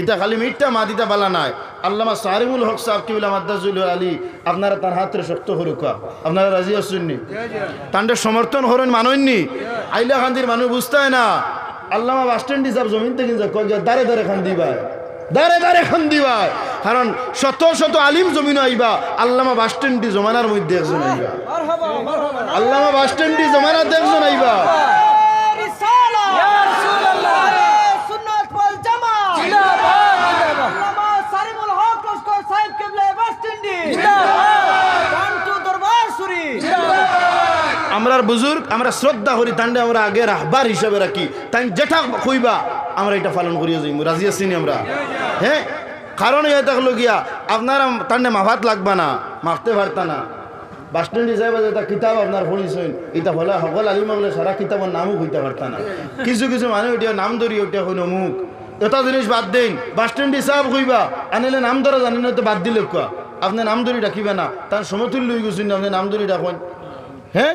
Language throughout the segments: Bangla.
এটা খালি মিটটা মাদিটা বালা নাই। আল্লামা সারিমুল হক সাহেব কিবিলা মাদ্দাজুল আলী, আপনারা তার হাতের শক্ত হরুকা আপনারা রাজি আসছেননি তান্ডে সমর্থন হরেন মানননি? আইলা খান্দির মানুষ বুঝতে না। আল্লামা বাস স্ট্যান্ড হিসাব জমিন থেকে দাঁড়ে দাঁড়ে খান দিবাই দাঁড়ে দাঁড়ে খান দিবাই কারণ শত শত আলিম জমিন আইবা, আল্লামা বাস স্ট্যান্ডটি জমানার মধ্যে একজন আইবা। আল্লামা বাস স্ট্যান্ডটি জমানাতে একজন আইবা। আমরার বুজুর্গ, আমরা শ্রদ্ধা করি তান্ডে আমরা আগে রাহবার হিসাবে রাখি। তাই যেটা কইবা আমরা এটা পালন করিয়া যাই রাজি আছি আমরা? হ্যাঁ? কারণ ইয়ে থাকল গিয়া আপনারা তান্ডে মাফাত লাগবা না, মাফতে পারতা না। স্ট্যান্ড হিসাবে যেটা কিতাব আপনার পড়িছেন এটা হলে সকল আলিম হলে সারা কিতাবের নামও হইতে পারতা না। কিছু কিছু মানুষ ওইটা নাম ধরি ওইটা হইল অমুক এটা জিনিস বাদ দিন, বাস স্ট্যান্ড হিসাব কইবা আনিলে নাম ধরা জানেন তো বাদ দিলে কোয়া আপনি নাম ধরি ডাকিবে না তার সমতুল্য হয়ে গেছেন আপনি নাম ধরি ডাকেন। হ্যাঁ?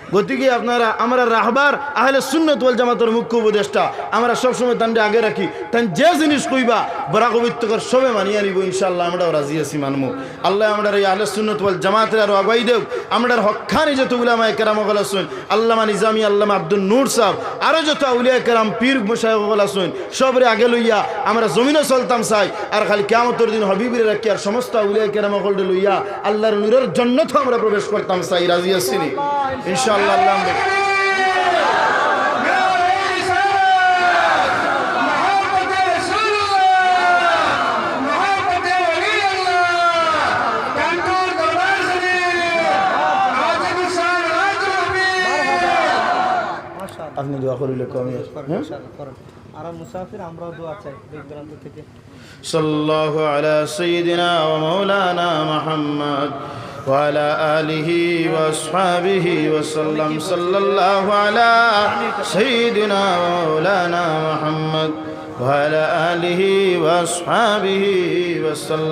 গতিকে আপনারা? আমরা রাহবার, আহলে সুন্নত ওয়াল জামাতের মুখ্য উপদেষ্টা। আমরা সবসময় তান্ডে আগে রাখি। তাই যে জিনিস কইবা বরা কবিত্বকর সবে মানিয়ে নিব ইনশাল্লাহ আমরাও রাজি আছি, মানমু। আল্লাহ আমরা এই আহলে সুন্নত ওয়াল জামাতের আরও আগাই দেব আমরা হক্কানি যত উলামায়ে কেরাম হল আসুন আল্লামা নিজামি, আল্লামা আব্দুল নূর সাহ আরও যত উলিয়া কেরাম, পীর মুশাইখ হল আসুন সবরে আগে লইয়া আমরা জমিনও চলতাম চাই, আর খালি কেমতর দিন হবিবিরে রাখি, আর সমস্ত উলিয়া কেরাম লইয়া আল্লাহর নূরের জন্য তো আমরা প্রবেশ করতাম চাই, রাজি আছি নি? ইনশাআল্লাহ আল্লাহ আমরা আপনি দোয়া করিলে কমে হ্যাঁ আর মুসাফির আমরাও দোয়া চাই দূর দূরান্ত থেকে صلى الله على سيدنا ومولانا محمد وعلى آله وأصحابه وسلم صلى الله على سيدنا ومولانا محمد وعلى آله وأصحابه وسلم.